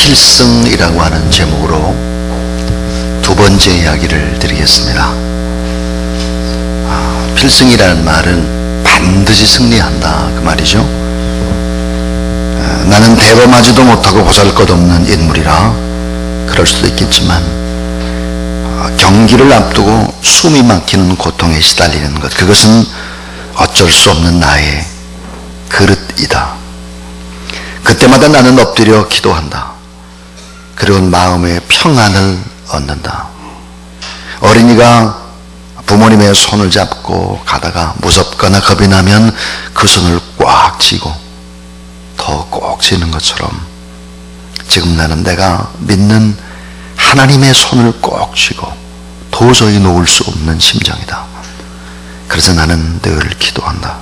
필승이라고 하는 제목으로 두 번째 이야기를 드리겠습니다. 아, 필승이라는 말은 반드시 승리한다 그 말이죠. 아, 나는 대범하지도 못하고 보잘것없는 인물이라 그럴 수도 있겠지만 아, 경기를 앞두고 숨이 막히는 고통에 시달리는 것 그것은 어쩔 수 없는 나의 그릇이다. 그때마다 나는 엎드려 기도한다. 그리고 마음의 평안을 얻는다. 어린이가 부모님의 손을 잡고 가다가 무섭거나 겁이 나면 그 손을 꽉 쥐고 더 꼭 쥐는 것처럼 지금 나는 내가 믿는 하나님의 손을 꼭 쥐고 도저히 놓을 수 없는 심정이다. 그래서 나는 늘 기도한다.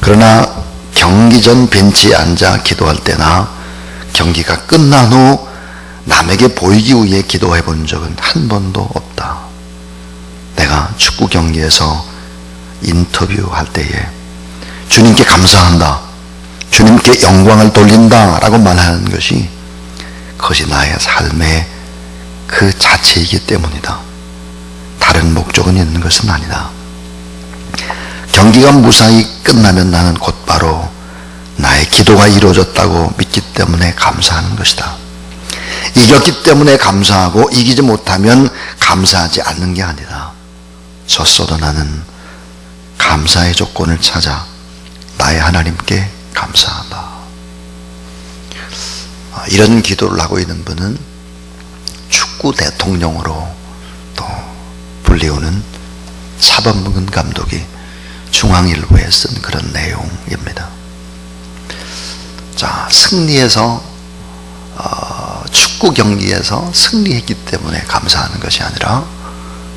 그러나 경기 전 벤치에 앉아 기도할 때나 경기가 끝난 후 남에게 보이기 위해 기도해 본 적은 한 번도 없다. 내가 축구 경기에서 인터뷰할 때에 주님께 감사한다. 주님께 영광을 돌린다. 라고 말하는 것이 그것이 나의 삶의 그 자체이기 때문이다. 다른 목적은 있는 것은 아니다. 경기가 무사히 끝나면 나는 곧바로 나의 기도가 이루어졌다고 믿기 때문에 감사하는 것이다. 이겼기 때문에 감사하고 이기지 못하면 감사하지 않는 게 아니다. 졌어도 나는 감사의 조건을 찾아 나의 하나님께 감사한다. 아, 이런 기도를 하고 있는 분은 축구 대통령으로 또 불리우는 차범근 감독이 중앙일보에 쓴 그런 내용입니다. 자, 승리해서 어, 축구 경기에서 승리했기 때문에 감사하는 것이 아니라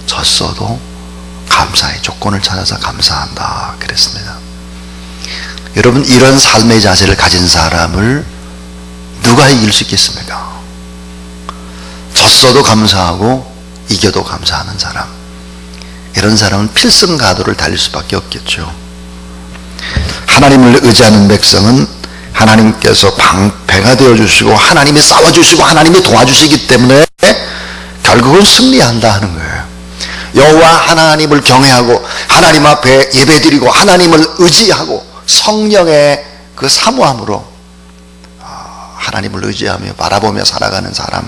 졌어도 감사의 조건을 찾아서 감사한다 그랬습니다. 여러분 이런 삶의 자세를 가진 사람을 누가 이길 수 있겠습니까? 졌어도 감사하고 이겨도 감사하는 사람. 이런 사람은 필승 가도를 달릴 수밖에 없겠죠. 하나님을 의지하는 백성은 하나님께서 방패가 되어 주시고 하나님이 싸워 주시고 하나님이 도와주시기 때문에 결국은 승리한다 하는 거예요. 여호와 하나님을 경외하고 하나님 앞에 예배드리고 하나님을 의지하고 성령의 그 사모함으로 아, 하나님을 의지하며 바라보며 살아가는 사람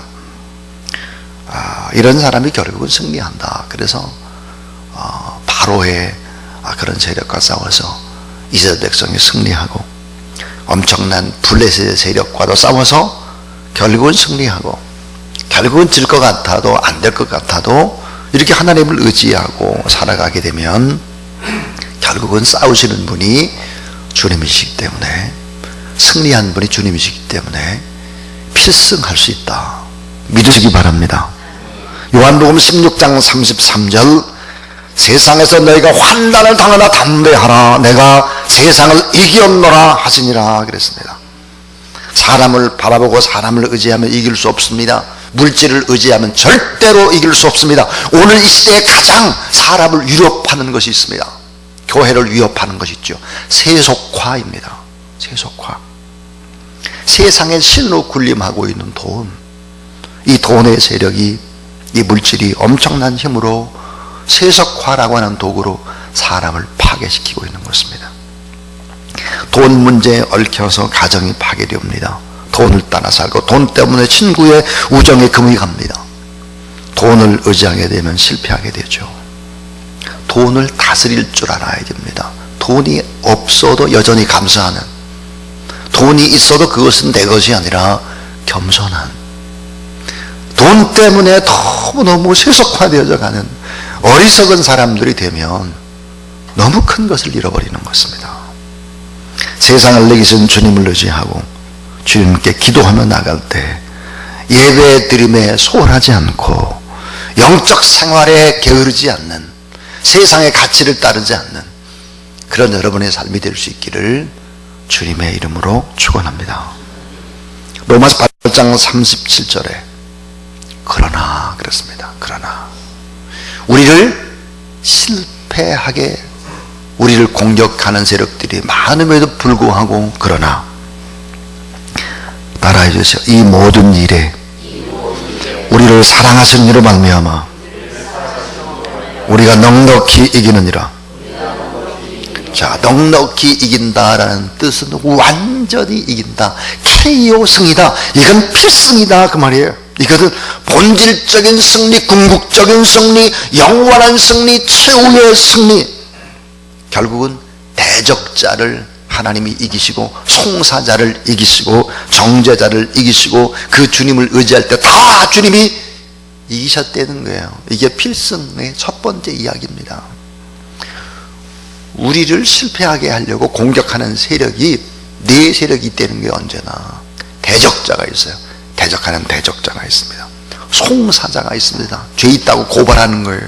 아, 이런 사람이 결국은 승리한다. 그래서 어, 바로의 아, 그런 세력과 싸워서 이스라엘 백성이 승리하고 엄청난 블레셋의 세력과도 싸워서 결국은 승리하고 결국은 질 것 같아도 안 될 것 같아도 이렇게 하나님을 의지하고 살아가게 되면 결국은 싸우시는 분이 주님이시기 때문에 승리한 분이 주님이시기 때문에 필승할 수 있다. 믿으시기 바랍니다. 요한복음 16장 33절 세상에서 너희가 환난을 당하나 담대하라 내가 세상을 이겼노라 하시니라 그랬습니다. 사람을 바라보고 사람을 의지하면 이길 수 없습니다. 물질을 의지하면 절대로 이길 수 없습니다. 오늘 이 시대에 가장 사람을 위협하는 것이 있습니다. 교회를 위협하는 것이 있죠. 세속화입니다. 세속화. 세상의 신으로 군림하고 있는 돈. 이 돈의 세력이 이 물질이 엄청난 힘으로 세속화라고 하는 도구로 사람을 파괴시키고 있는 것입니다. 돈 문제에 얽혀서 가정이 파괴됩니다. 돈을 따라 살고 돈 때문에 친구의 우정에 금이 갑니다. 돈을 의지하게 되면 실패하게 되죠. 돈을 다스릴 줄 알아야 됩니다. 돈이 없어도 여전히 감사하는 돈이 있어도 그것은 내 것이 아니라 겸손한 돈 때문에 너무너무 세속화되어져 가는 어리석은 사람들이 되면 너무 큰 것을 잃어버리는 것입니다. 세상을 내기신 주님을 의지하고 주님께 기도하며 나갈 때 예배 드림에 소홀하지 않고 영적 생활에 게으르지 않는 세상의 가치를 따르지 않는 그런 여러분의 삶이 될 수 있기를 주님의 이름으로 축원합니다. 로마서 8장 37절에 그러나 그렇습니다. 그러나 우리를 실패하게 우리를 공격하는 세력들이 많음에도 불구하고 그러나 따라해 주세요. 이 모든 일에 우리를 사랑하시는 이로 말미암아 우리가 넉넉히 이기느니라. 자, 넉넉히 이긴다라는 뜻은 완전히 이긴다. KO 승이다. 이건 필승이다. 그 말이에요. 이것은 본질적인 승리, 궁극적인 승리, 영원한 승리, 최후의 승리. 결국은 대적자를 하나님이 이기시고 송사자를 이기시고 정죄자를 이기시고 그 주님을 의지할 때 다 주님이 이기셨다는 거예요. 이게 필승의 첫 번째 이야기입니다. 우리를 실패하게 하려고 공격하는 세력이 네 세력이 있다는 게 언제나 대적자가 있어요. 대적하는 대적자가 있습니다. 송사자가 있습니다. 죄 있다고 고발하는 거예요.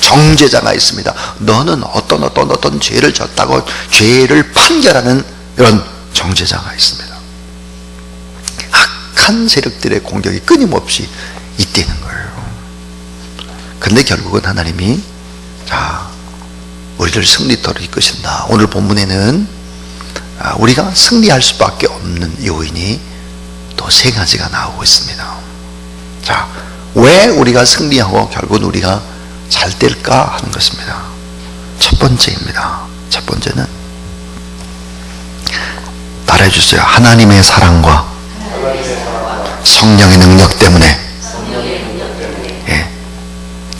정죄자가 있습니다. 너는 어떤 어떤 어떤 죄를 졌다고 죄를 판결하는 이런 정죄자가 있습니다. 악한 세력들의 공격이 끊임없이 있다는 거예요. 근데 결국은 하나님이 자 우리를 승리토로 이끄신다. 오늘 본문에는 아, 우리가 승리할 수밖에 없는 요인이 또 세 가지가 나오고 있습니다. 자, 왜 우리가 승리하고 결국은 우리가 잘 될까 하는 것입니다. 첫 번째입니다. 첫 번째는 따라해 주세요. 하나님의 사랑과 성령의 능력 때문에 예.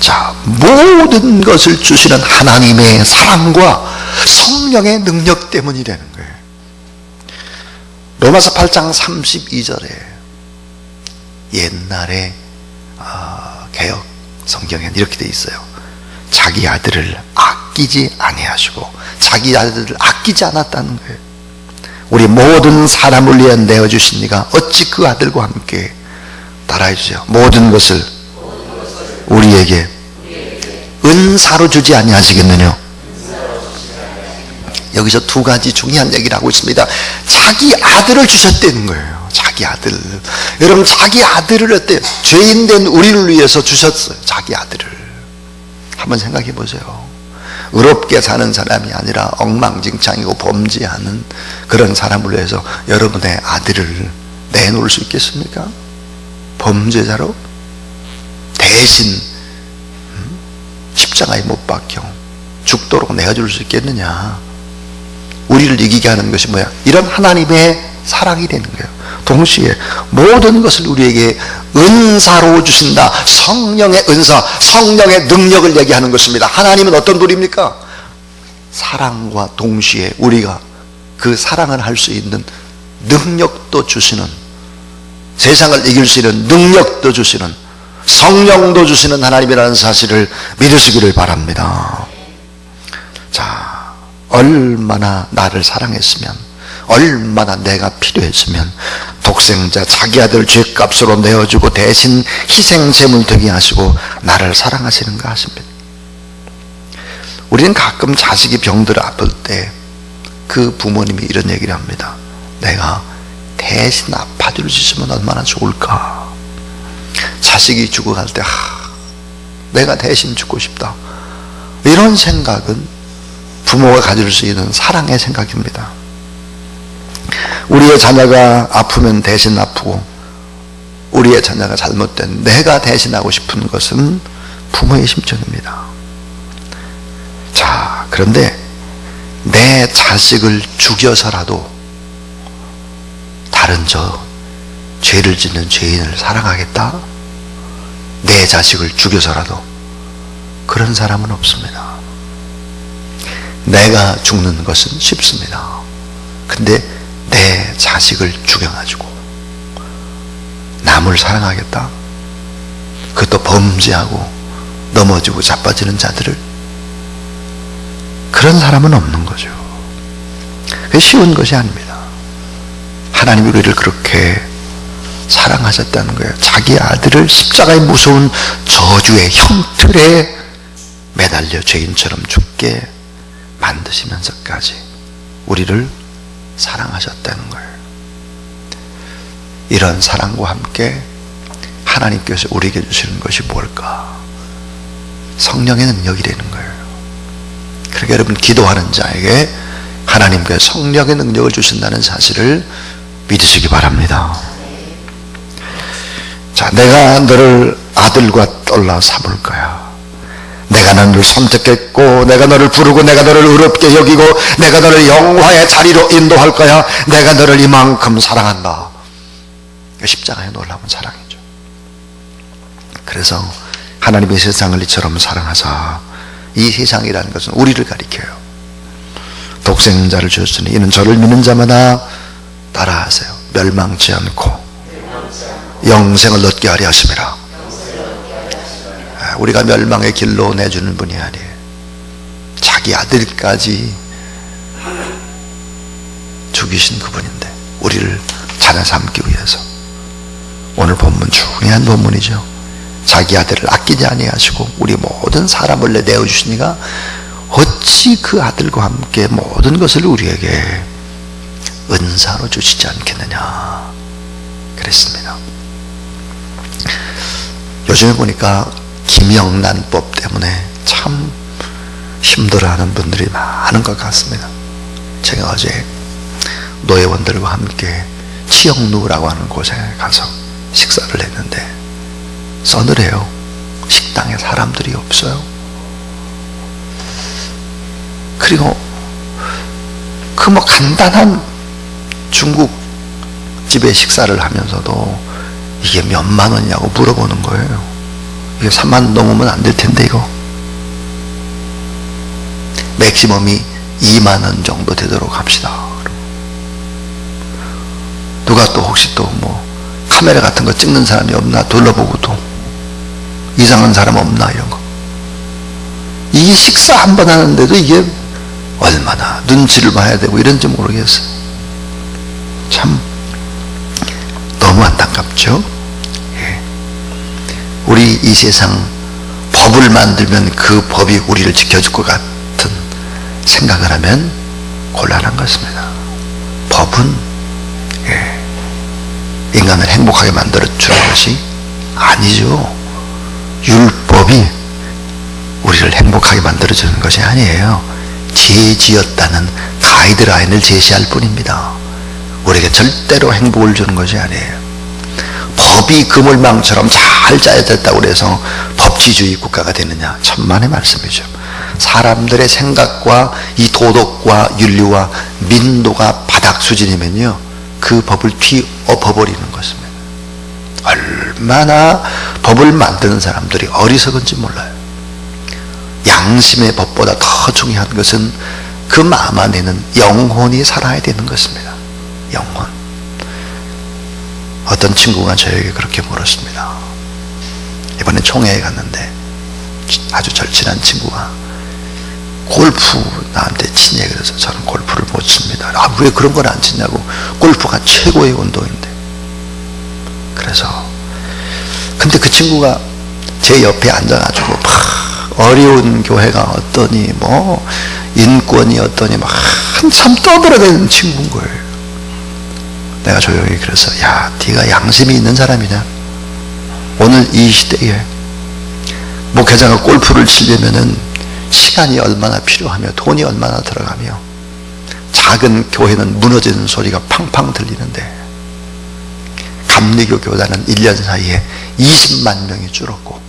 자, 모든 것을 주시는 하나님의 사랑과 성령의 능력 때문이라는 거예요. 로마서 8장 32절에 옛날에 어, 개혁 성경에는 이렇게 돼 있어요. 자기 아들을 아끼지 아니하시고 자기 아들을 아끼지 않았다는 거예요. 우리 모든 사람을 위해 내어 주신 이가 어찌 그 아들과 함께 따라해 주세요. 모든 것을 우리에게 은사로 주지 아니하시겠느냐? 여기서 두 가지 중요한 얘기를 하고 있습니다. 자기 아들을 주셨다는 거예요. 자기 아들. 여러분, 자기 아들을 어때요? 죄인된 우리를 위해서 주셨어요. 자기 아들을. 한번 생각해 보세요. 의롭게 사는 사람이 아니라 엉망진창이고 범죄하는 그런 사람을 위해서 여러분의 아들을 내놓을 수 있겠습니까? 범죄자로? 대신 음? 십자가에 못 박혀 죽도록 내어줄 수 있겠느냐? 우리를 이기게 하는 것이 뭐야? 이런 하나님의 사랑이 되는 거예요. 동시에 모든 것을 우리에게 은사로 주신다. 성령의 은사, 성령의 능력을 얘기하는 것입니다. 하나님은 어떤 분입니까? 사랑과 동시에 우리가 그 사랑을 할 수 있는 능력도 주시는 세상을 이길 수 있는 능력도 주시는 성령도 주시는 하나님이라는 사실을 믿으시기를 바랍니다. 자, 얼마나 나를 사랑했으면, 얼마나 내가 필요했으면, 독생자 자기 아들 죄값으로 내어주고 대신 희생제물 되게 하시고 나를 사랑하시는가 하십니다. 우리는 가끔 자식이 병들어 아플 때 그 부모님이 이런 얘기를 합니다. 내가 대신 아파줄 수 있으면 얼마나 좋을까. 자식이 죽어갈 때, 하, 내가 대신 죽고 싶다. 이런 생각은 부모가 가질 수 있는 사랑의 생각입니다. 우리의 자녀가 아프면 대신 아프고, 우리의 자녀가 잘못된 내가 대신하고 싶은 것은 부모의 심정입니다. 자, 그런데 내 자식을 죽여서라도 다른 저 죄를 짓는 죄인을 사랑하겠다? 내 자식을 죽여서라도 그런 사람은 없습니다. 내가 죽는 것은 쉽습니다. 근데 내 자식을 죽여가지고 남을 사랑하겠다? 그것도 범죄하고 넘어지고 자빠지는 자들을 그런 사람은 없는 거죠. 그게 쉬운 것이 아닙니다. 하나님이 우리를 그렇게 사랑하셨다는 거예요. 자기 아들을 십자가의 무서운 저주의 형틀에 매달려 죄인처럼 죽게 만드시면서까지 우리를 사랑하셨다는 거예요. 이런 사랑과 함께 하나님께서 우리에게 주시는 것이 뭘까? 성령의 능력이 되는 거예요. 그러니까 여러분 기도하는 자에게 하나님께 성령의 능력을 주신다는 사실을 믿으시기 바랍니다. 자, 내가 너를 아들과 떨라 삼을 거야. 내가 너를 선택했고, 내가 너를 부르고, 내가 너를 의롭게 여기고, 내가 너를 영화의 자리로 인도할 거야. 내가 너를 이만큼 사랑한다. 십자가의 놀라운 사랑이죠. 그래서 하나님의 세상을 이처럼 사랑하사 이 세상이라는 것은 우리를 가리켜요. 독생자를 주셨으니 이는 저를 믿는 자마다 따라하세요. 멸망치 않고 영생을 얻게 하려 하심이라. 아, 우리가 멸망의 길로 내주는 분이 아니에요. 자기 아들까지 죽이신 그분인데 우리를 자녀 삼기 위해서 오늘 본문 중요한 본문이죠. 자기 아들을 아끼지 아니하시고 우리 모든 사람을 내어 주시니가 어찌 그 아들과 함께 모든 것을 우리에게 은사로 주시지 않겠느냐 그랬습니다. 요즘에 보니까 김영란법 때문에 참 힘들어하는 분들이 많은 것 같습니다. 제가 어제 노예원들과 함께 치영루라고 하는 곳에 가서 식사를 했는데 서늘해요. 식당에 사람들이 없어요. 그리고 그 뭐 간단한 중국 집에 식사를 하면서도 이게 몇만 원이냐고 물어보는 거예요. 이게 3만 원 넘으면 안 될 텐데 이거. 맥시멈이 2만 원 정도 되도록 합시다. 누가 또 혹시 또 뭐 카메라 같은 거 찍는 사람이 없나 둘러보고 또 이상한 사람 없나 이런 거. 이 식사 한 번 하는데도 이게 얼마나 눈치를 봐야 되고 이런지 모르겠어요. 참 너무 안타깝죠. 예. 우리 이 세상 법을 만들면 그 법이 우리를 지켜줄 것 같은 생각을 하면 곤란한 것입니다. 법은 예. 인간을 행복하게 만들어 주는 것이 아니죠. 율법이 우리를 행복하게 만들어 주는 것이 아니에요. 제지었다는 가이드라인을 제시할 뿐입니다. 우리에게 절대로 행복을 주는 것이 아니에요. 법이 그물망처럼 잘 짜여졌다고 그래서 법치주의 국가가 되느냐 천만의 말씀이죠. 사람들의 생각과 이 도덕과 윤리와 민도가 바닥 수준이면요 그 법을 뒤엎어버리는 것입니다. 얼마나 법을 만드는 사람들이 어리석은지 몰라요. 양심의 법보다 더 중요한 것은 그 마음 안에는 영혼이 살아야 되는 것입니다. 영혼. 어떤 친구가 저에게 그렇게 물었습니다. 이번에 총회에 갔는데 아주 절친한 친구가 골프 나한테 치냐 그래서 저는 골프를 못 칩니다. 아, 왜 그런 걸 안 치냐고. 골프가 최고의 운동인데. 그래서 근데 그 친구가 제 옆에 앉아가지고 막 어려운 교회가 어떠니 뭐 인권이 어떠니 막 한참 떠들어대는 친구인 거예요. 내가 조용히 그래서 야 네가 양심이 있는 사람이냐? 오늘 이 시대에 목회자가 골프를 치려면은 시간이 얼마나 필요하며 돈이 얼마나 들어가며 작은 교회는 무너지는 소리가 팡팡 들리는데 감리교 교단은 1년 사이에 20만 명이 줄었고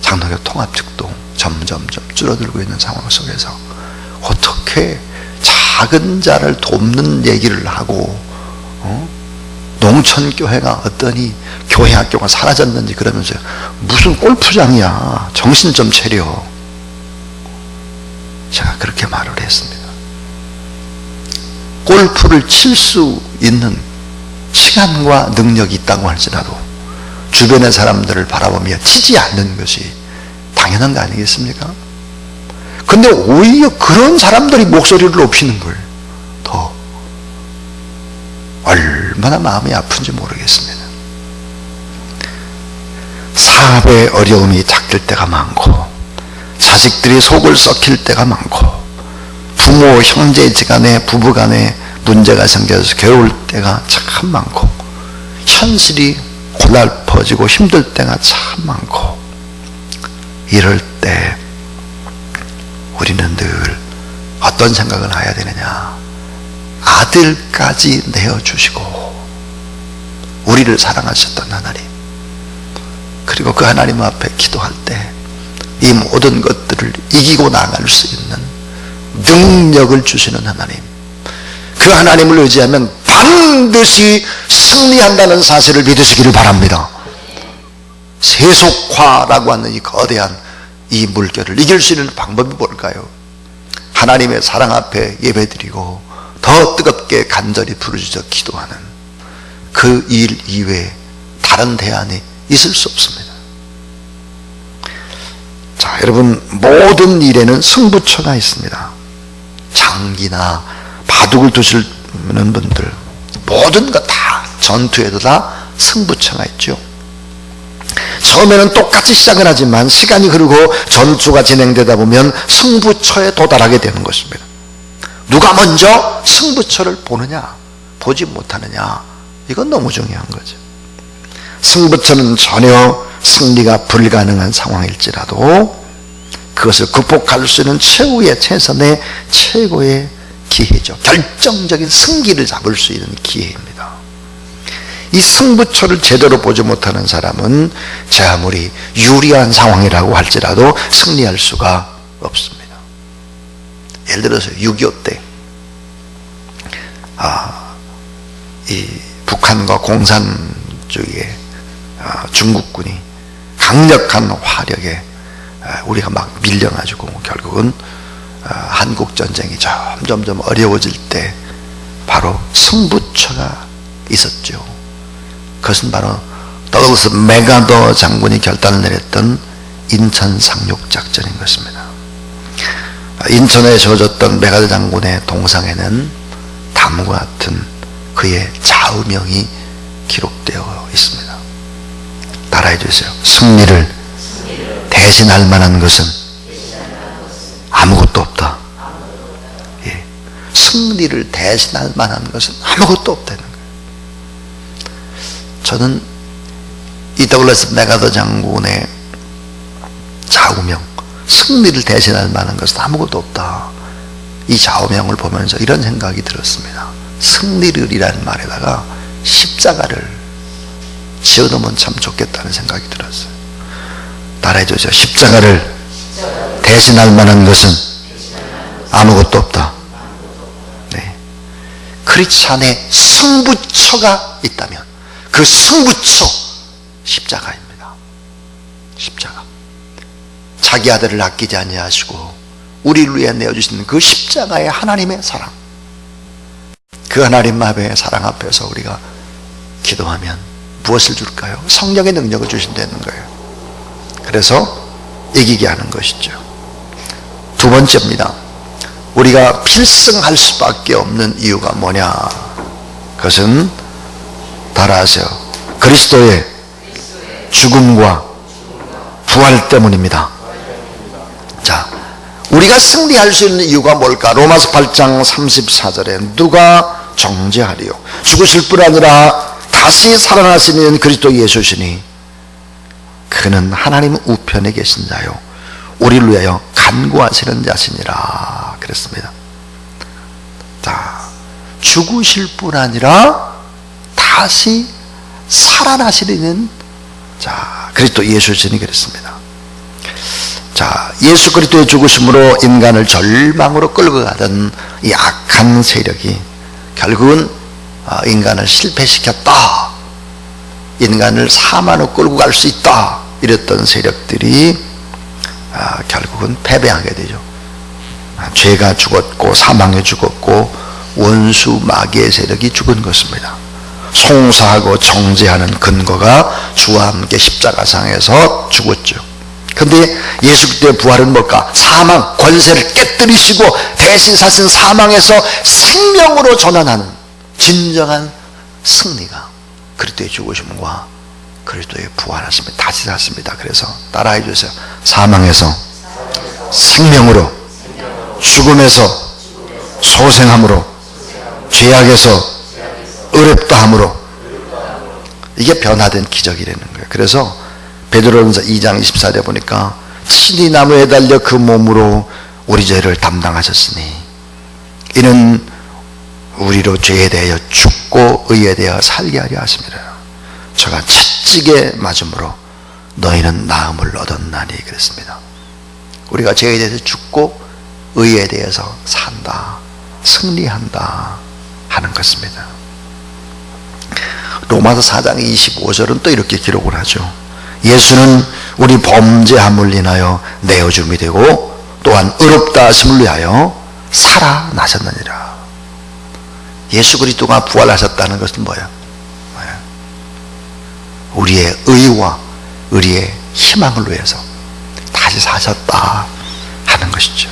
장로교 통합 측도 점점점 줄어들고 있는 상황 속에서 어떻게 작은 자를 돕는 얘기를 하고 어? 농촌 교회가 어떠니 교회 학교가 사라졌는지 그러면서 무슨 골프장이야 정신 좀 차려 제가 그렇게 말을 했습니다 골프를 칠 수 있는 시간과 능력이 있다고 할지라도 주변의 사람들을 바라보며 치지 않는 것이 당연한 거 아니겠습니까? 근데 오히려 그런 사람들이 목소리를 높이는 걸 더 얼마나 마음이 아픈지 모르겠습니다. 사업의 어려움이 닥칠 때가 많고 자식들이 속을 썩힐 때가 많고 부모, 형제지간에 부부간에 문제가 생겨서 괴로울 때가 참 많고 현실이 고달퍼지고 힘들 때가 참 많고 이럴 때 우리는 늘 어떤 생각을 해야 되느냐. 아들까지 내어주시고 우리를 사랑하셨던 하나님. 그리고 그 하나님 앞에 기도할 때 이 모든 것들을 이기고 나갈 수 있는 능력을 주시는 하나님. 그 하나님을 의지하면 반드시 승리한다는 사실을 믿으시기를 바랍니다. 세속화라고 하는 이 거대한 이 물결을 이길 수 있는 방법이 뭘까요? 하나님의 사랑 앞에 예배드리고 더 뜨겁게 간절히 부르짖어 기도하는 그 일 이외에 다른 대안이 있을 수 없습니다. 자, 여러분 모든 일에는 승부처가 있습니다. 장기나 바둑을 두시는 분들 모든 것 다 전투에도 다 승부처가 있죠. 처음에는 똑같이 시작을 하지만 시간이 흐르고 전투가 진행되다 보면 승부처에 도달하게 되는 것입니다. 누가 먼저 승부처를 보느냐, 보지 못하느냐, 이건 너무 중요한 거죠. 승부처는 전혀 승리가 불가능한 상황일지라도 그것을 극복할 수 있는 최후의 최선의 최고의 기회죠. 결정적인 승기를 잡을 수 있는 기회입니다. 이 승부처를 제대로 보지 못하는 사람은 제 아무리 유리한 상황이라고 할지라도 승리할 수가 없습니다. 예를 들어서 6.25 때, 아, 이 북한과 공산주의의 아, 중국군이 강력한 화력에 아, 우리가 막 밀려가지고 결국은 아, 한국 전쟁이 점점점 어려워질 때 바로 승부처가 있었죠. 그것은 바로 더글러스 메가더 장군이 결단을 내렸던 인천 상륙 작전인 것입니다. 인천에 세워졌던 메가더 장군의 동상에는 다음과 같은 그의 좌우명이 기록되어 있습니다. 따라해 주세요. 승리를 대신할 만한 것은 아무것도 없다. 예. 승리를 대신할 만한 것은 아무것도 없다는. 저는 이 더글라스 메가더 장군의 좌우명 승리를 대신할 만한 것은 아무것도 없다. 이 좌우명을 보면서 이런 생각이 들었습니다. 승리를이라는 말에다가 십자가를 지어놓으면 참 좋겠다는 생각이 들었어요. 따라해 주죠. 십자가를 대신할 만한 것은 아무것도 없다. 네. 크리스찬의 승부처가 있다면 그 승부처 십자가입니다. 십자가. 자기 아들을 아끼지 아니하시고 우리를 위해 내어주신 그 십자가의 하나님의 사랑. 그 하나님 앞에 사랑 앞에서 우리가 기도하면 무엇을 줄까요? 성령의 능력을 주신다는 거예요. 그래서 이기게 하는 것이죠. 두 번째입니다. 우리가 필승할 수밖에 없는 이유가 뭐냐? 그것은 따라하세요. 그리스도의 죽음과 부활 때문입니다. 자, 우리가 승리할 수 있는 이유가 뭘까? 로마서 8장 34절에 누가 정죄하리요? 죽으실 뿐 아니라 다시 살아나시는 그리스도 예수시니 그는 하나님 우편에 계신 자요. 우리를 위하여 간구하시는 자시니라. 그랬습니다. 자, 죽으실 뿐 아니라 다시 살아나시는 자 그리스도 예수 신이 그랬습니다. 자 예수 그리스도의 죽으심으로 인간을 절망으로 끌고 가던 이 악한 세력이 결국은 아, 인간을 실패시켰다. 인간을 사망으로 끌고 갈 수 있다. 이랬던 세력들이 아, 결국은 패배하게 되죠. 아, 죄가 죽었고 사망에 죽었고 원수 마귀의 세력이 죽은 것입니다. 송사하고 정죄하는 근거가 주와 함께 십자가상에서 죽었죠. 근데 예수 그리스도의 부활은 뭘까? 사망, 권세를 깨뜨리시고 대신 사신 사망에서 생명으로 전환하는 진정한 승리가 그리스도의 죽으심과 그리스도의 부활하심을 다시 샀습니다. 그래서 따라해 주세요. 사망에서 생명으로 죽음에서 소생함으로 죄악에서 어렵다 함으로 이게 변화된 기적이라는 거예요. 그래서 베드로전서 2장 24절 보니까 친히 나무에 달려 그 몸으로 우리 죄를 담당하셨으니 이는 우리로 죄에 대하여 죽고 의에 대하여 살게 하려 하십니다. 저가 채찍에 맞음으로 너희는 나음을 얻었나니 그랬습니다. 우리가 죄에 대해서 죽고 의에 대해서 산다, 승리한다 하는 것입니다. 로마서 4장 25절은 또 이렇게 기록을 하죠. 예수는 우리 범죄함을 인하여 내어줌이 되고 또한 의롭다 하심을 위하여 살아나셨느니라. 예수 그리스도가 부활하셨다는 것은? 뭐예요? 우리의 의와 우리의 희망을 위해서 다시 사셨다 하는 것이죠.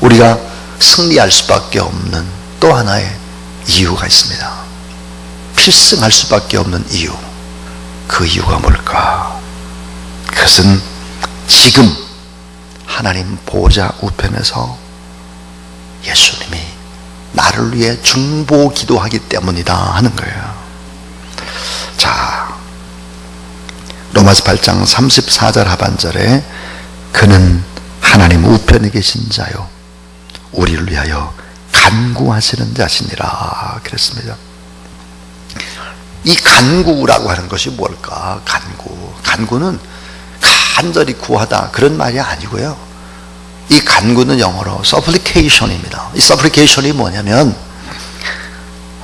우리가 승리할 수밖에 없는 또 하나의 이유가 있습니다. 필승할 수밖에 없는 이유. 그 이유가 뭘까? 그것은 지금 하나님 보좌 우편에서 예수님이 나를 위해 중보 기도하기 때문이다 하는 거예요. 자, 로마서 8장 34절 하반절에 그는 하나님 우편에 계신 자요 우리를 위하여 간구하시는 자시니라 그랬습니다. 이 간구라고 하는 것이 뭘까? 간구. 간구는 간절히 구하다 그런 말이 아니고요. 이 간구는 영어로 supplication입니다. 이 supplication이 뭐냐면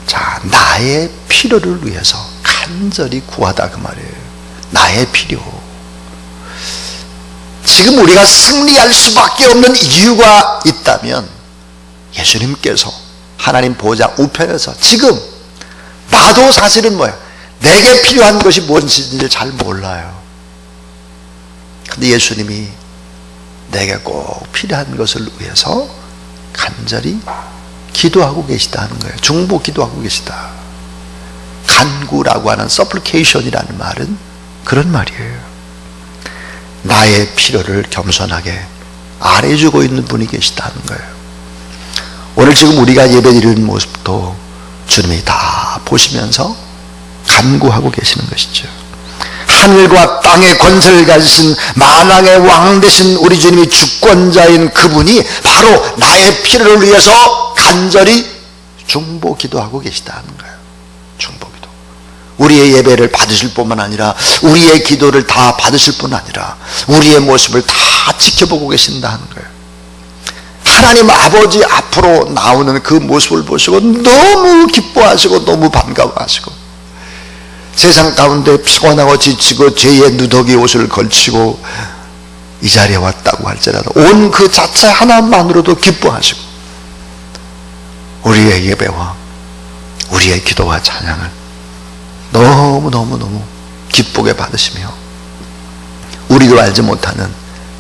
자, 나의 필요를 위해서 간절히 구하다 그 말이에요. 나의 필요. 지금 우리가 승리할 수밖에 없는 이유가 있다면 예수님께서 하나님 보좌 우편에서 지금 나도 사실은 뭐야? 내게 필요한 것이 뭔지를 잘 몰라요. 근데 예수님이 내게 꼭 필요한 것을 위해서 간절히 기도하고 계시다는 거예요. 중보 기도하고 계시다. 간구라고 하는 supplication이라는 말은 그런 말이에요. 나의 필요를 겸손하게 아래주고 있는 분이 계시다는 거예요. 오늘 지금 우리가 예배 드리는 모습도 주님이 다 보시면서 간구하고 계시는 것이죠. 하늘과 땅의 권세를 가지신 만왕의 왕 되신 우리 주님이 주권자인 그분이 바로 나의 필요를 위해서 간절히 중보 기도하고 계시다는 거예요. 중보 기도. 우리의 예배를 받으실 뿐만 아니라 우리의 기도를 다 받으실 뿐 아니라 우리의 모습을 다 지켜보고 계신다는 거예요. 하나님 아버지 앞으로 나오는 그 모습을 보시고 너무 기뻐하시고 너무 반가워하시고 세상 가운데 피곤하고 지치고 죄의 누더기 옷을 걸치고 이 자리에 왔다고 할지라도 온 그 자체 하나만으로도 기뻐하시고 우리의 예배와 우리의 기도와 찬양을 너무너무너무 기쁘게 받으시며 우리도 알지 못하는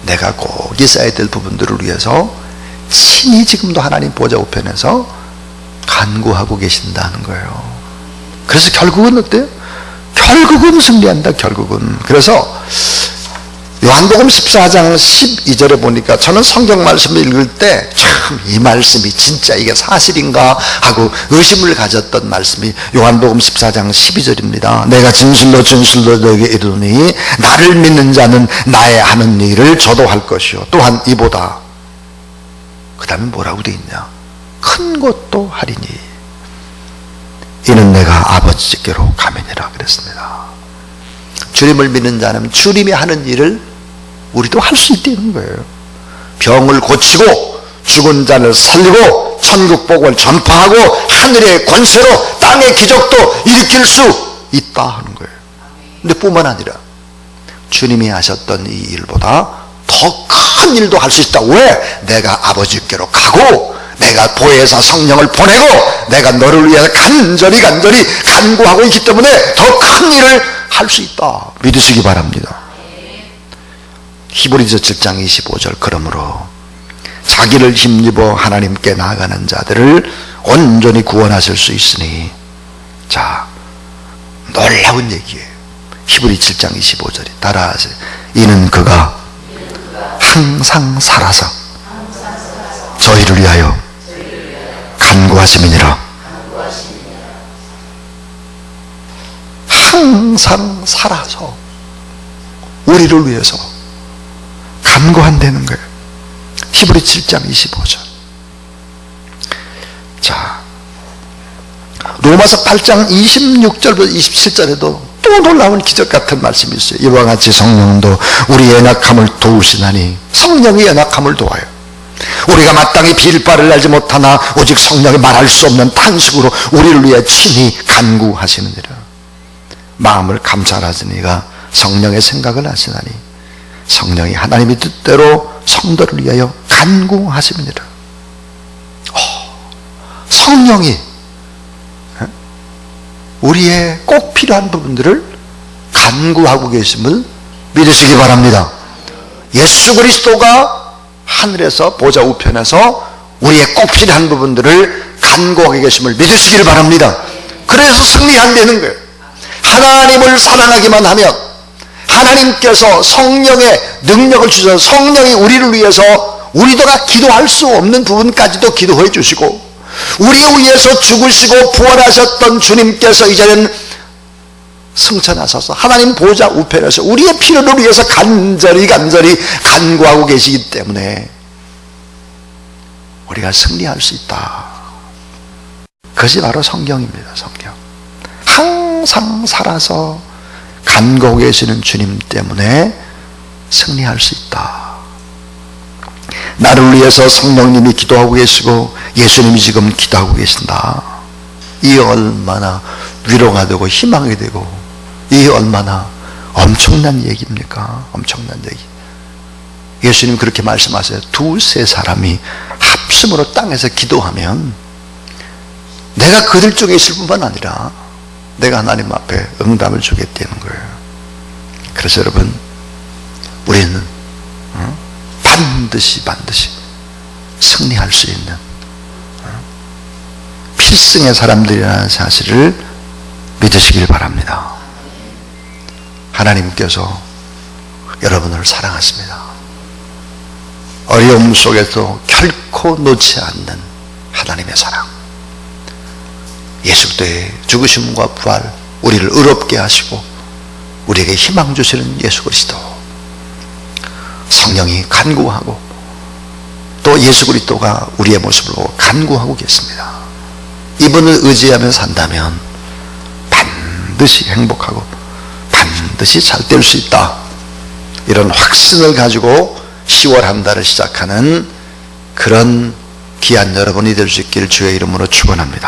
내가 꼭 있어야 될 부분들을 위해서 신이 지금도 하나님 보좌 우편에서 간구하고 계신다는 거예요. 그래서 결국은 어때요? 결국은 승리한다, 결국은. 그래서 요한복음 14장 12절에 보니까 저는 성경 말씀을 읽을 때 참 이 말씀이 진짜 이게 사실인가 하고 의심을 가졌던 말씀이 요한복음 14장 12절입니다. 내가 진실로 진실로 너에게 이르노니 나를 믿는 자는 나의 하는 일을 저도 할 것이요. 또한 이보다 그 다음에 뭐라고 돼 있냐? 큰 것도 하리니 이는 내가 아버지께로 가면이라 그랬습니다. 주님을 믿는 자는 주님이 하는 일을 우리도 할 수 있다는 거예요. 병을 고치고 죽은 자를 살리고 천국 복을 전파하고 하늘의 권세로 땅의 기적도 일으킬 수 있다 하는 거예요. 근데 뿐만 아니라 주님이 하셨던 이 일보다 더 큰 일도 할 수 있다. 왜? 내가 아버지께로 가고 내가 보혜사 성령을 보내고 내가 너를 위해서 간절히 간절히 간구하고 있기 때문에 더 큰 일을 할 수 있다. 믿으시기 바랍니다. 히브리서 7장 25절 그러므로 자기를 힘입어 하나님께 나아가는 자들을 온전히 구원하실 수 있으니 자 놀라운 얘기예요. 히브리 7장 25절이 따라하세요. 이는 그가 항상 살아서 저희를 위하여 간구하심이니라. 항상 살아서 우리를 위해서 간구한다는 거예요. 히브리 7장 25절. 자, 로마서 8장 26절부터 27절에도 또 놀라운 기적 같은 말씀이 있어요. 이와 같이 성령도 우리의 연약함을 도우시나니 성령이 연약함을 도와요. 우리가 마땅히 빌 바를 알지 못하나 오직 성령이 말할 수 없는 탄식으로 우리를 위해 친히 간구하시느니라. 마음을 감찰하시니가 성령의 생각을 하시나니 성령이 하나님의 뜻대로 성도를 위하여. 성령이 어? 우리의 꼭 필요한 부분들을 간구하고 계심을 믿으시기 바랍니다. 예수 그리스도가 하늘에서 보좌 우편에서 우리의 꼭 필요한 부분들을 간구하고 계심을 믿으시길 바랍니다. 그래서 승리한다는 거예요. 하나님을 사랑하기만 하면 하나님께서 성령의 능력을 주셔서 성령이 우리를 위해서 우리도가 기도할 수 없는 부분까지도 기도해 주시고 우리 위해서 죽으시고 부활하셨던 주님께서 이제는 승천하셔서 하나님 보좌 우편에서 우리의 필요를 위해서 간절히 간절히 간구하고 계시기 때문에 우리가 승리할 수 있다. 그것이 바로 성경입니다. 성경. 항상 살아서 간구하고 계시는 주님 때문에 승리할 수 있다. 나를 위해서 성령님이 기도하고 계시고 예수님이 지금 기도하고 계신다. 이 얼마나 위로가 되고 희망이 되고 이 얼마나 엄청난 얘기입니까? 엄청난 얘기. 예수님 그렇게 말씀하세요. 두세 사람이 합심으로 땅에서 기도하면 내가 그들 쪽에 있을 뿐만 아니라 내가 하나님 앞에 응답을 주겠다는 거예요. 그래서 여러분, 우리는 어? 반드시 반드시 승리할 수 있는 어? 필승의 사람들이라는 사실을 믿으시길 바랍니다. 하나님께서 여러분을 사랑하십니다. 어려움 속에서 결코 놓지 않는 하나님의 사랑. 예수 그리스도의 죽으심과 부활, 우리를 의롭게 하시고 우리에게 희망 주시는 예수 그리스도. 성령이 간구하고 또 예수 그리스도가 우리의 모습을 보고 간구하고 계십니다. 이분을 의지하며 산다면 반드시 행복하고 반드시 잘 될 수 있다. 이런 확신을 가지고 10월 한 달을 시작하는 그런 귀한 여러분이 될 수 있기를 주의 이름으로 축원합니다.